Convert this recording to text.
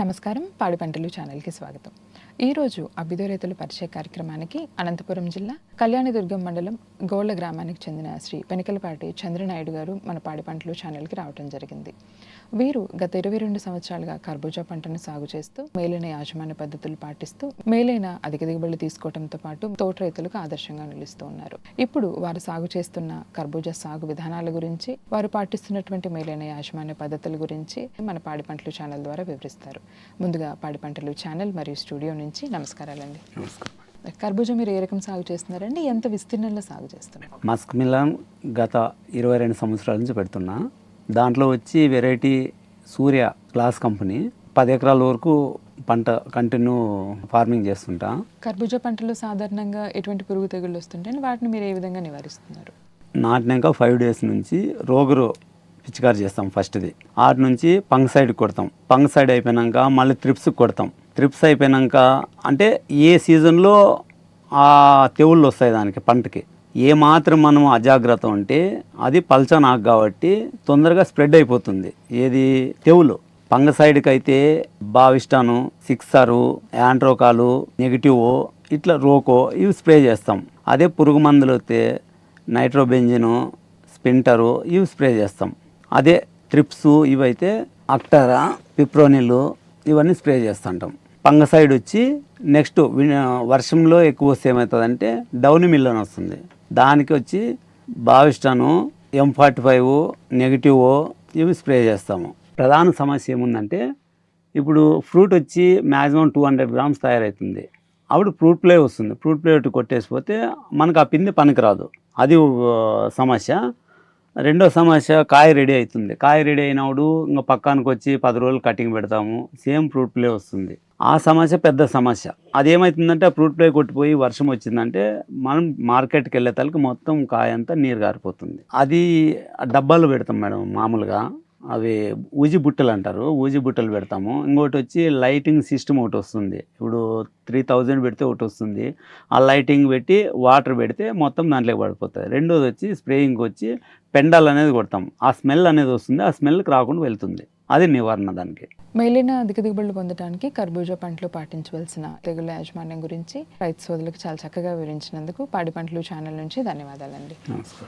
నమస్కారం. పాడి పంటలు ఛానల్కి స్వాగతం. ఈరోజు అభ్యుదయ రైతుల పరిచయ కార్యక్రమానికి అనంతపురం జిల్లా కళ్యాణదుర్గం మండలం గోళ్ళ గ్రామానికి చెందిన శ్రీ పెనికలపాటి చంద్రనాయుడు గారు మన పాడి పంటలు ఛానల్కి రావడం జరిగింది. వీరు గత ఇరవై రెండు సంవత్సరాలుగా కర్బూజా పంటను సాగు చేస్తూ మేలైన యాజమాన్య పద్ధతులు పాటిస్తూ మేలైన అధిక దిగుబడులు తీసుకోవడంతో పాటు తోట రైతులకు ఆదర్శంగా నిలుస్తూ ఉన్నారు. ఇప్పుడు వారు సాగు చేస్తున్న కర్బూజా సాగు విధానాల గురించి వారు పాటిస్తున్నటువంటి మేలైన యాజమాన్య పద్ధతుల గురించి మన పాడి పంటలు ఛానల్ ద్వారా వివరిస్తారు. ముందుగా పాడి పంటలు ఛానల్ మరియు స్టూడియో నుంచి నమస్కారాలండి. నమస్కారం. కర్బూజా మీరు ఏ రకం సాగు చేస్తున్నారండి? ఎంత విస్తీర్ణంలో సాగు చేస్తున్నారు? మస్క్ మిలన్ గత ఇరవై రెండు సంవత్సరాల నుంచి పెడుతున్నా. దాంట్లో వచ్చి వెరైటీ సూర్య గ్లాస్ కంపెనీ పది ఎకరాల వరకు పంట కంటిన్యూ ఫార్మింగ్ చేస్తుంటా. కర్బూజా పంటలో సాధారణంగా ఎటువంటి పురుగు తెగుళ్ళు వస్తుంటాయి వాటిని మీరు ఏ విధంగా నివారిస్తున్నారు? నాటినాక ఫైవ్ డేస్ నుంచి రోగురు పిచికారి చేస్తాం ఫస్ట్ది. ఆరు నుంచి పంగసైడ్ కొడతాం. పంగసైడ్ అయిపోయినాక మళ్ళీ త్రిప్స్ కొడతాం. త్రిప్స్ అయిపోయినాక అంటే ఏ సీజన్లో ఆ తెవుళ్ళు వస్తాయి దానికి పంటకి? ఏ మాత్రం మనం అజాగ్రత్త ఉంటే అది పల్చనాకు కాబట్టి తొందరగా స్ప్రెడ్ అయిపోతుంది. ఏది? పంగ సైడ్కి అయితే బావిస్టాను సిక్సరు యాంట్రోకాలు నెగిటివ్ ఇట్లా రోకో ఇవి స్ప్రే చేస్తాం. అదే పురుగు మందులు అయితే నైట్రోబెంజిను స్పింటరు ఇవి స్ప్రే చేస్తాం. అదే ట్రిప్స్ ఇవైతే అక్టరా పిప్రోనిలు ఇవన్నీ స్ప్రే చేస్తుంటాం. పంగసైడ్ వచ్చి నెక్స్ట్ వర్షంలో ఎక్కువ వస్తే ఏమవుతుందంటే డౌని మిల్ అని వస్తుంది. దానికి వచ్చి బావిస్టాను ఎం ఫార్టీ ఫైవ్ నెగిటివ్ ఇవి స్ప్రే చేస్తాము. ప్రధాన సమస్య ఏముందంటే ఇప్పుడు ఫ్రూట్ వచ్చి మ్యాక్సిమం టూ హండ్రెడ్ గ్రామ్స్ తయారవుతుంది అప్పుడు ఫ్రూట్ ప్లే వస్తుంది. ఫ్రూట్ ప్లే ఒకటి కొట్టేసిపోతే మనకు ఆ పిండి పనికిరాదు. అది సమస్య. రెండో సమస్య కాయ రెడీ అవుతుంది. కాయ రెడీ అయినప్పుడు ఇంకా పక్కానికి వచ్చి పది రోజులు కటింగ్ పెడతాము. సేమ్ ఫ్రూట్ ప్లే వస్తుంది. ఆ సమస్య పెద్ద సమస్య. అదేమవుతుందంటే ఆ ఫ్రూట్ ప్లే కొట్టిపోయి వర్షం వచ్చిందంటే మనం మార్కెట్కి వెళ్ళే తలకి మొత్తం కాయ అంతా నీరు గారిపోతుంది. అది డబ్బాలు పెడతాం మేడం మామూలుగా. అవి ఊజి బుట్టలు అంటారు ఊజి బుట్టలు పెడతాము. ఇంకోటి వచ్చి లైటింగ్ సిస్టమ్ ఒకటి వస్తుంది. ఇప్పుడు త్రీ థౌజండ్ పెడితే ఒకటి వస్తుంది. ఆ లైటింగ్ పెట్టి వాటర్ పెడితే మొత్తం దాంట్లోకి పడిపోతుంది. రెండోది వచ్చి స్ప్రేయింగ్ వచ్చి పెండాల్ అనేది కొడతాం. ఆ స్మెల్ అనేది వస్తుంది. ఆ స్మెల్కి రాకుండా వెళ్తుంది. అది నివారణ దానికి. మేలైన అధిక దిగుబడులు పొందడానికి కర్బూజా పంటలో పాటించవలసిన తెగుళ్ళ యాజమాన్యం గురించి రైతు సోదరులకు చాలా చక్కగా వివరించినందుకు పాడి పంటలు ఛానల్ నుంచి ధన్యవాదాలండి. నమస్కారం.